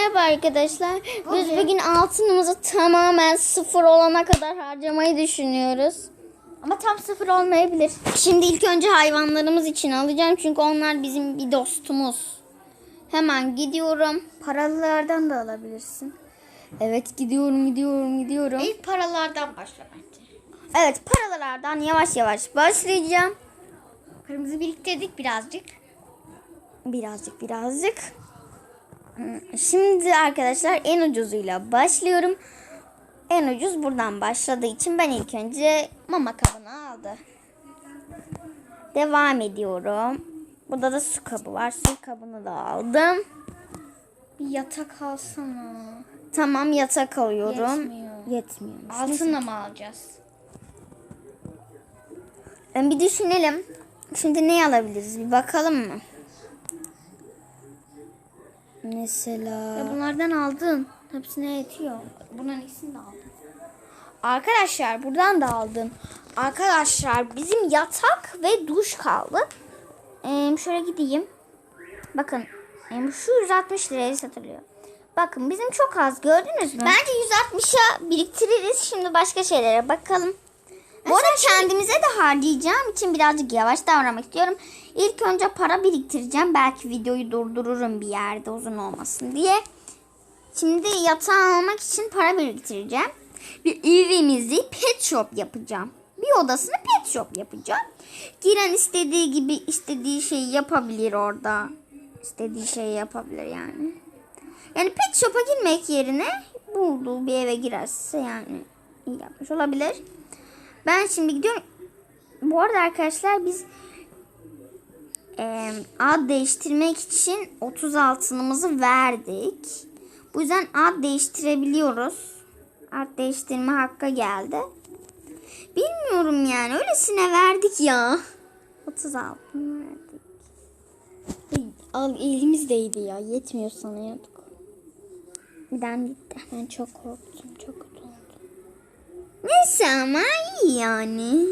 merhaba arkadaşlar. Biz bugün altınımızı tamamen sıfır olana kadar harcamayı düşünüyoruz. Ama tam sıfır olmayabilir. Şimdi ilk önce hayvanlarımız için alacağım çünkü onlar bizim bir dostumuz. Hemen gidiyorum. Paralılardan da alabilirsin. Evet gidiyorum gidiyorum gidiyorum. İlk paralardan başla bence. Evet paralardan yavaş yavaş başlayacağım. Paramızı biriktirdik birazcık. Birazcık birazcık. Şimdi arkadaşlar en ucuzuyla başlıyorum. En ucuz buradan başladığı için ben ilk önce mama kabını aldı. Devam ediyorum. Burada da su kabı var. Su kabını da aldım. Bir yatak alsana. Tamam yatak alıyorum. Yetmiyor. Yetmiyormuş. Altınla mı alacağız? Ben bir düşünelim. Şimdi ne alabiliriz? Bir bakalım mı? Mesela... Ya bunlardan aldın. Hepsine yetiyor. Bunların ikisini de aldın. Arkadaşlar buradan da aldın. Arkadaşlar bizim yatak ve duş kaldı. Ee, şöyle gideyim. Bakın ee, şu 160 liraya satılıyor. Bakın bizim çok az gördünüz mü? Bence 160'a biriktiririz. Şimdi başka şeylere bakalım. Bu arada kendimize de harcayacağım için birazcık yavaş davranmak istiyorum. İlk önce para biriktireceğim. Belki videoyu durdururum bir yerde uzun olmasın diye. Şimdi yatağı almak için para biriktireceğim. Bir evimizi pet shop yapacağım. Bir odasını pet shop yapacağım. Giren istediği gibi istediği şeyi yapabilir orada. İstediği şeyi yapabilir yani. Yani pet shop'a girmek yerine bulduğu bir eve girerse yani iyi yapmış olabilir. Ben şimdi gidiyorum. Bu arada arkadaşlar biz e, ad değiştirmek için 30 altınımızı verdik. Bu yüzden ad değiştirebiliyoruz. Ad değiştirme hakkı geldi. Bilmiyorum yani. Öylesine verdik ya. 30 altın verdik. Al elimizdeydi ya. Yetmiyor sanıyorduk. Birden gitti. Ben çok korktum. Çok. Neyse ama iyi yani.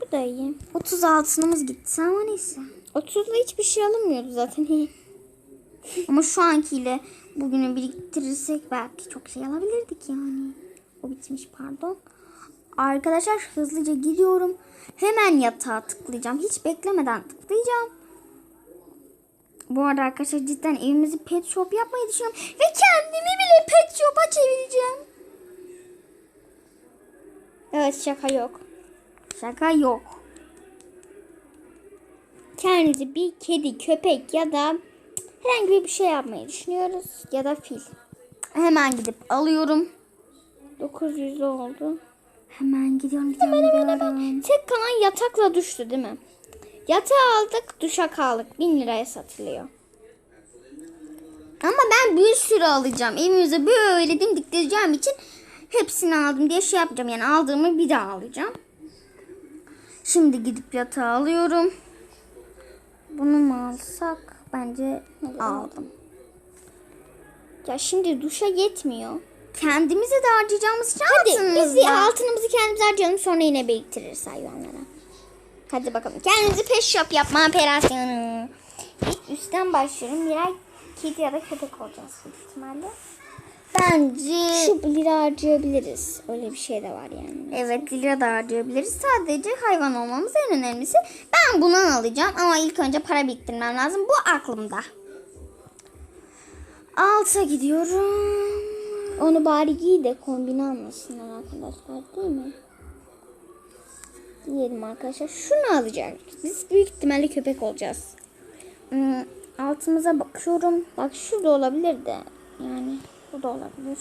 Bu da iyi. 30 altınımız gitti ama neyse. 30'la hiçbir şey alınmıyordu zaten. Ama şu ankiyle bugünü biriktirirsek belki çok şey alabilirdik yani. O bitmiş pardon. Arkadaşlar hızlıca gidiyorum. Hemen yatağa tıklayacağım. Hiç beklemeden tıklayacağım. Bu arada arkadaşlar cidden evimizi pet shop yapmayı düşünüyorum. Ve kendimi bile pet shop'a çevireceğim. Evet şaka yok. Şaka yok. Kendinize bir kedi, köpek ya da herhangi bir şey yapmayı düşünüyoruz. Ya da fil. Hemen gidip alıyorum. 900 oldu. Hemen gidiyorum gidiyorum. Hemen hemen hemen. Tek kalan yatakla düştü değil mi? Yatağı aldık, duşa kaldık. 1000 liraya satılıyor. Ama ben bir sürü alacağım. Evimize böyle dimdik dizeceğim için hepsini aldım diye şey yapacağım. Yani aldığımı bir daha alacağım. Şimdi gidip yatağı alıyorum. Bunu mu alsak? Bence aldım. Ya şimdi duşa yetmiyor. Kendimize de harcayacağımız için Hadi biz var. altınımızı kendimiz harcayalım sonra yine biriktiririz hayvanlara. Hadi bakalım. Kendinizi pet shop yapma operasyonu. İlk üstten başlıyorum. Birer kedi ya da köpek olacağız ihtimalle. Bence... Şu lira harcayabiliriz. Öyle bir şey de var yani. Evet lira da harcayabiliriz. Sadece hayvan olmamız en önemlisi. Ben bunu alacağım ama ilk önce para biriktirmem lazım. Bu aklımda. Alta gidiyorum. Onu bari giy de kombine almasınlar arkadaşlar değil mi? Giyelim arkadaşlar. Şunu alacağız. Biz büyük ihtimalle köpek olacağız. Hmm, altımıza bakıyorum. Bak şurada olabilir de. Yani bu da olabilir.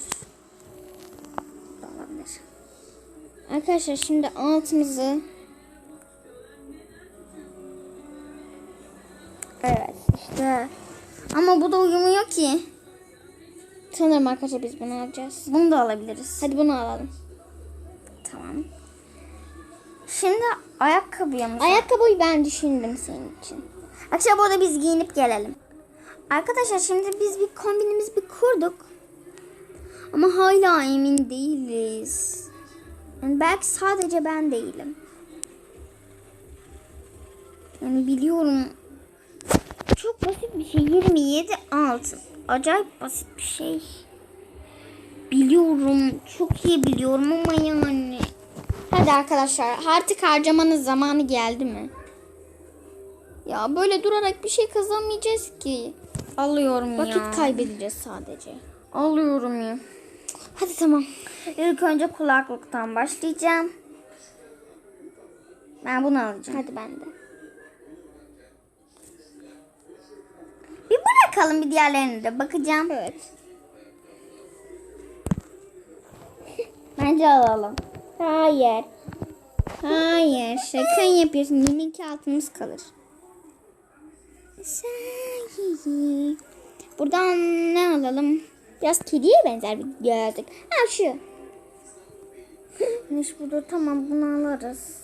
Bu da olabilir. Arkadaşlar şimdi altımızı Evet işte. Ama bu da uyumuyor ki. sanırım arkadaşlar biz bunu alacağız. Bunu da alabiliriz. Hadi bunu alalım. Tamam. Şimdi ayakkabıya mı? Ayakkabıyı ben düşündüm senin için. Akşam burada biz giyinip gelelim. Arkadaşlar şimdi biz bir kombinimizi bir kurduk. Ama hala emin değiliz. Yani belki sadece ben değilim. Yani biliyorum. Çok basit bir şey. 27 altın. acayip basit bir şey. Biliyorum. Çok iyi biliyorum ama yani. Hadi arkadaşlar artık harcamanın zamanı geldi mi? Ya böyle durarak bir şey kazanmayacağız ki. Alıyorum Vakit ya. kaybedeceğiz sadece. Alıyorum ya. Hadi tamam. İlk önce kulaklıktan başlayacağım. Ben bunu alacağım. Hadi ben de. Bir bırakalım bir diğerlerine de bakacağım. Evet. Bence alalım. Hayır. Hayır. Şaka yapıyorsun. İki altımız kalır. Buradan ne alalım? Biraz kediye benzer bir gözlük. Ha şu. Güneş burada tamam bunu alırız.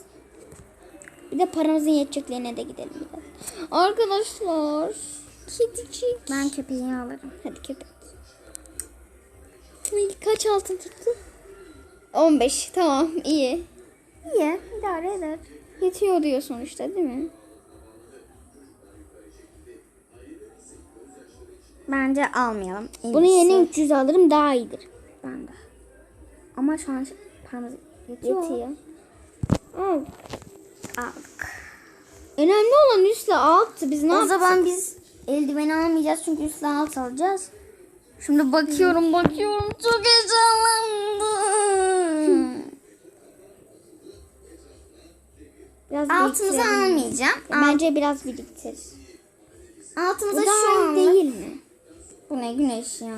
Bir de paramızın yeteceklerine de gidelim biraz. Arkadaşlar. Kedicik. Ben köpeği alırım. Hadi köpek. Kaç altın tuttu? 15. Tamam iyi. İyi idare eder. Yetiyor diyor sonuçta değil mi? Bence almayalım. En Bunu yeni 300 alırım daha iyidir. Ben de. Ama şu an paramız yetiyor. Yetiyor. Al. Aldık. Önemli olan üstle alttı. Biz ne o yaptık? zaman biz eldiveni almayacağız çünkü üstle alt alacağız. Şimdi bakıyorum bakıyorum çok heyecanlandım. biraz Altımızı almayacağım. Bence biraz biriktir. Altımıza şu an değil mi? Bu ne güneş ya.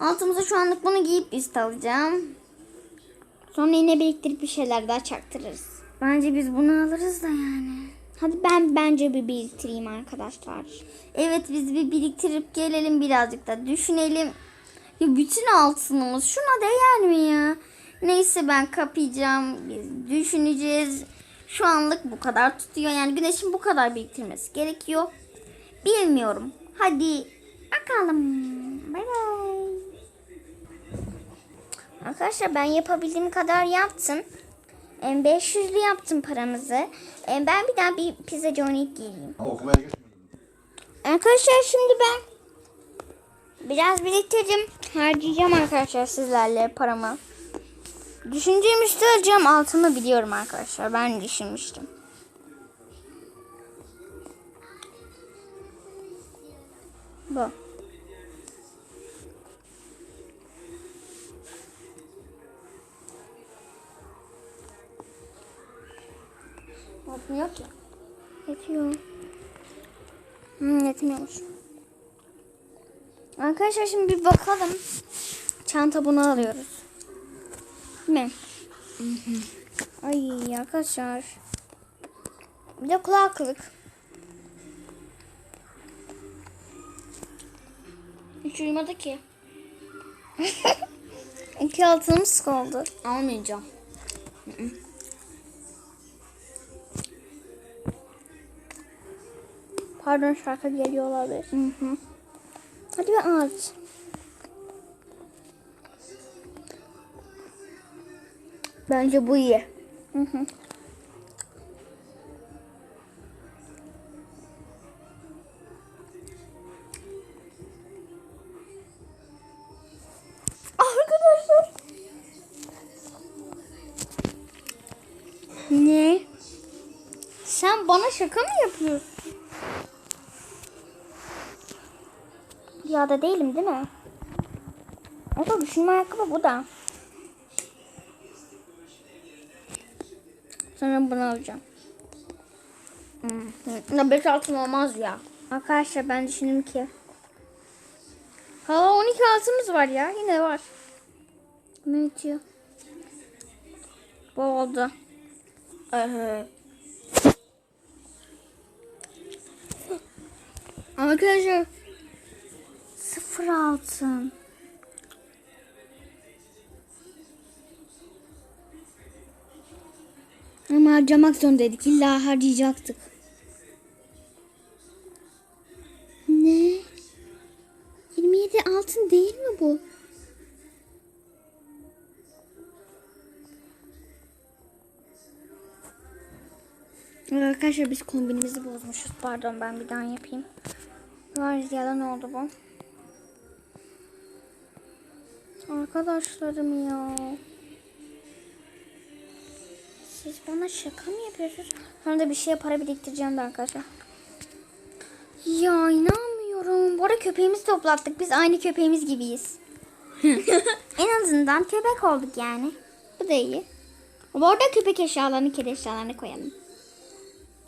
Altımıza şu anlık bunu giyip üst alacağım. Sonra yine biriktirip bir şeyler daha çaktırırız. Bence biz bunu alırız da yani. Hadi ben bence bir biriktireyim arkadaşlar. Evet biz bir biriktirip gelelim birazcık da düşünelim. Ya bütün altınımız şuna değer mi ya? Neyse ben kapayacağım. Biz düşüneceğiz. Şu anlık bu kadar tutuyor. Yani güneşin bu kadar biriktirmesi gerekiyor. Bilmiyorum. Hadi bakalım. Bay bay. Arkadaşlar ben yapabildiğim kadar yaptım. Em, 500'lü yaptım paramızı. Ben bir daha bir pizzacı oynayıp geleyim. Arkadaşlar şimdi ben biraz biriktirdim. Harcayacağım arkadaşlar sizlerle paramı. Düşüneceğim üstü alacağım altını biliyorum arkadaşlar. Ben düşünmüştüm. Yetmiyor ki. Yetiyor. Hmm, yetmiyormuş. Arkadaşlar şimdi bir bakalım. Çanta bunu alıyoruz. Değil mi? Ay arkadaşlar. Bir de kulaklık. Hiç uyumadı ki. İki altınımız kaldı. Almayacağım. Pardon şarkı geliyor olabilir. Hı hı. Hadi bir aç. Bence bu iyi. Hı hı. Arkadaşlar. Ne? Sen bana şaka mı yapıyorsun? Rüyada değilim değil mi? Da düşünme ayakkabı bu da. Sonra bunu alacağım. Ya 5 altın olmaz ya. Arkadaşlar ben düşündüm ki. Hala 12 altımız var ya. Yine var. Ne yetiyor? Bu oldu. Ee, Arkadaşlar sıfır altın. ama harcamak zorundaydık. İlla harcayacaktık. Ne? 27 altın değil mi bu? Arkadaşlar biz kombinimizi bozmuşuz. Pardon ben bir daha yapayım. Var yalan oldu bu. Arkadaşlarım ya. Siz bana şaka mı yapıyorsunuz? Sonra da bir şeye para biriktireceğim de arkadaşlar. Ya inanmıyorum. Bu arada köpeğimizi toplattık. Biz aynı köpeğimiz gibiyiz. En azından köpek olduk yani. Bu da iyi. Bu arada köpek eşyalarını, kedi eşyalarını koyalım.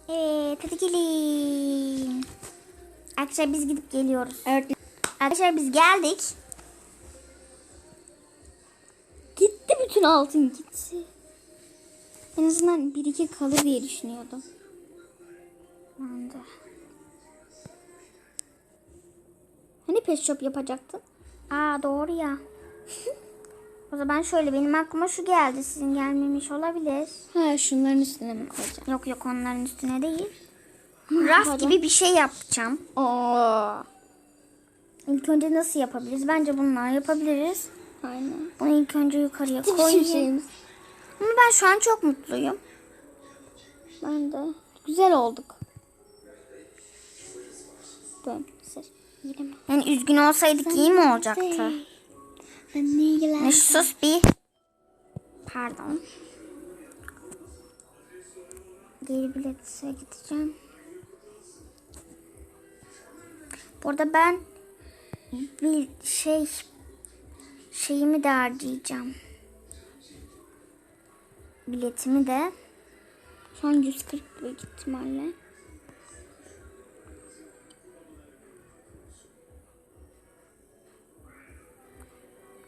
Evet hadi gelin. Arkadaşlar biz gidip geliyoruz. Evet. Arkadaşlar biz geldik. Bütün altın gitti. En azından bir iki kalır diye düşünüyordum. Ben de. Hani pet shop yapacaktın? Aa doğru ya. o zaman şöyle benim aklıma şu geldi. Sizin gelmemiş olabilir. Ha şunların üstüne mi koyacağım? Yok yok onların üstüne değil. Raf gibi bir şey yapacağım. Oo. İlk önce nasıl yapabiliriz? Bence bunlar yapabiliriz. Aynen. Bunu ilk önce yukarıya koyayım. Ama ben şu an çok mutluyum. Ben de. Güzel olduk. Yani üzgün olsaydık iyi mi olacaktı? Ben ne sus bir. Pardon. Geri bilete gideceğim. Bu arada ben bir şey şeyimi de harcayacağım. Biletimi de. Şu an 140 büyük ihtimalle.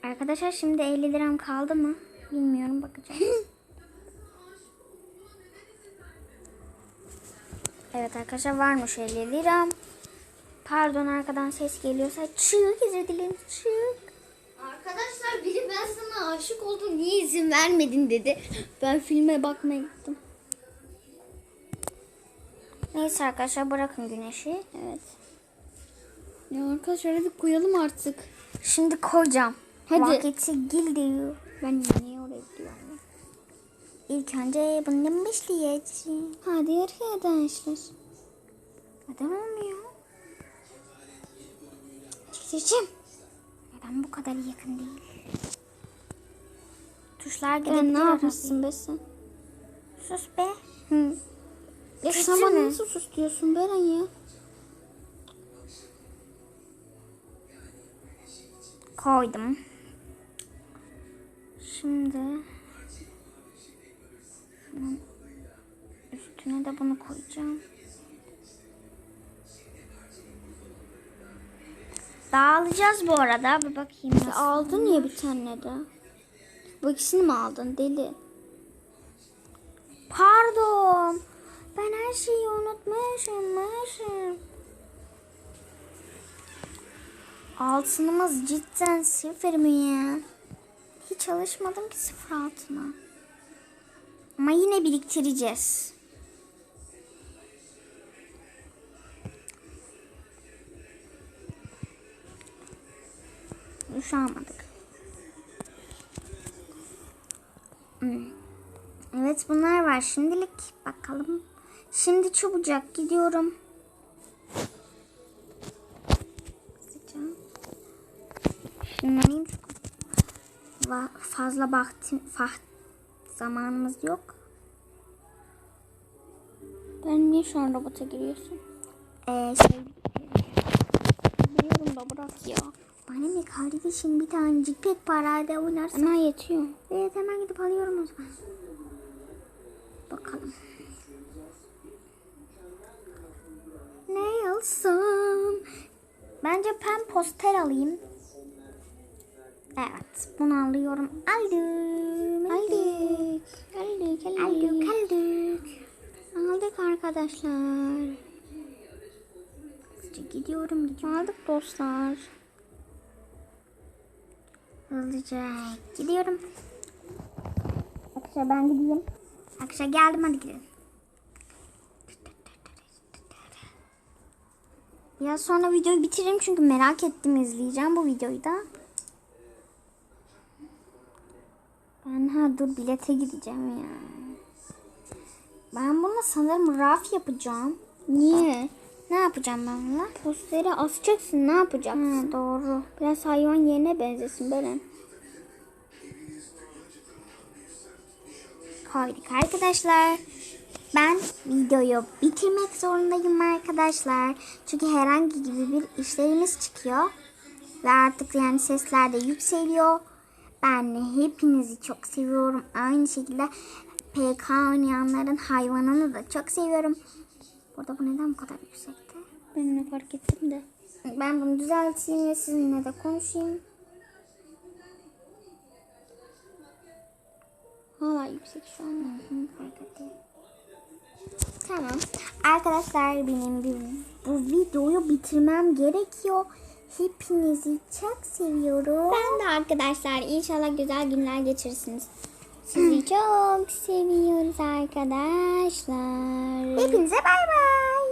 Arkadaşlar şimdi 50 liram kaldı mı? Bilmiyorum bakacağım. evet arkadaşlar varmış 50 liram. Pardon arkadan ses geliyorsa çık dilerim çık. Arkadaşlar biri ben sana aşık oldum niye izin vermedin dedi. Ben filme bakmaya gittim. Neyse arkadaşlar bırakın güneşi. Evet. Ya arkadaşlar hadi koyalım artık. Şimdi koyacağım. Hadi. Vakti geliyor. Ben niye oraya gidiyorum? İlk önce bundan başlayacağım. Hadi arkadaşlar. Neden olmuyor? Çekeceğim. Neden bu kadar yakın değil? Tuşlar gidebilir ne arada. yapmışsın be sen? Sus be. Hı. Ya sen bana nasıl sus diyorsun Beren ya? Koydum. Şimdi üstüne de bunu koyacağım. Dağılacağız bu arada. Bir bakayım nasıl. Aldın ya bir tane de. Bu ikisini mi aldın deli? Pardon. Ben her şeyi unutmuşum. Muşum. Altınımız cidden sıfır mı ya? Hiç çalışmadım ki sıfır altına. Ama yine biriktireceğiz. Duş almadık. Hmm. Evet bunlar var şimdilik. Bakalım. Şimdi çabucak gidiyorum. Hızlıca. Şunları çok Va- fazla vaktim zamanımız yok. Ben niye şu an robota giriyorsun? Ee, şey Biliyorum da bırak ya. Ne kardeşim bir tanecik pek parayla oynarsın. Hemen yetiyor. Evet hemen gidip alıyorum o zaman. Bakalım. Ne alsam? Bence pen poster alayım. Evet bunu alıyorum. Aldım. Aldık. Aldık. Aldık. Aldık. Aldık. Aldık arkadaşlar. Gidiyorum. gidiyorum. Aldık dostlar. Hızlıca gidiyorum. Arkadaşlar ben gideyim. Arkadaşlar geldim hadi gidelim. Biraz sonra videoyu bitiririm çünkü merak ettim izleyeceğim bu videoyu da. Ben ha dur bilete gideceğim ya. Ben bununla sanırım raf yapacağım. Niye? Ne yapacağım ben bununla? Posteri asacaksın. Ne yapacaksın? Ha, doğru. Biraz hayvan yerine benzesin Beren. Koyduk arkadaşlar. Ben videoyu bitirmek zorundayım arkadaşlar. Çünkü herhangi gibi bir işlerimiz çıkıyor. Ve artık yani sesler de yükseliyor. Ben hepinizi çok seviyorum. Aynı şekilde PK oynayanların hayvanını da çok seviyorum. Burada bu neden bu kadar yüksekte? Ben de fark ettim de. Ben bunu düzelteyim ve sizinle de konuşayım. Hala yüksek şu an. Hı, fark ettim. Tamam. Arkadaşlar benim bir, bu videoyu bitirmem gerekiyor. Hepinizi çok seviyorum. Ben de arkadaşlar inşallah güzel günler geçirirsiniz. Sizi çok seviyoruz arkadaşlar. Hepinize bay bay.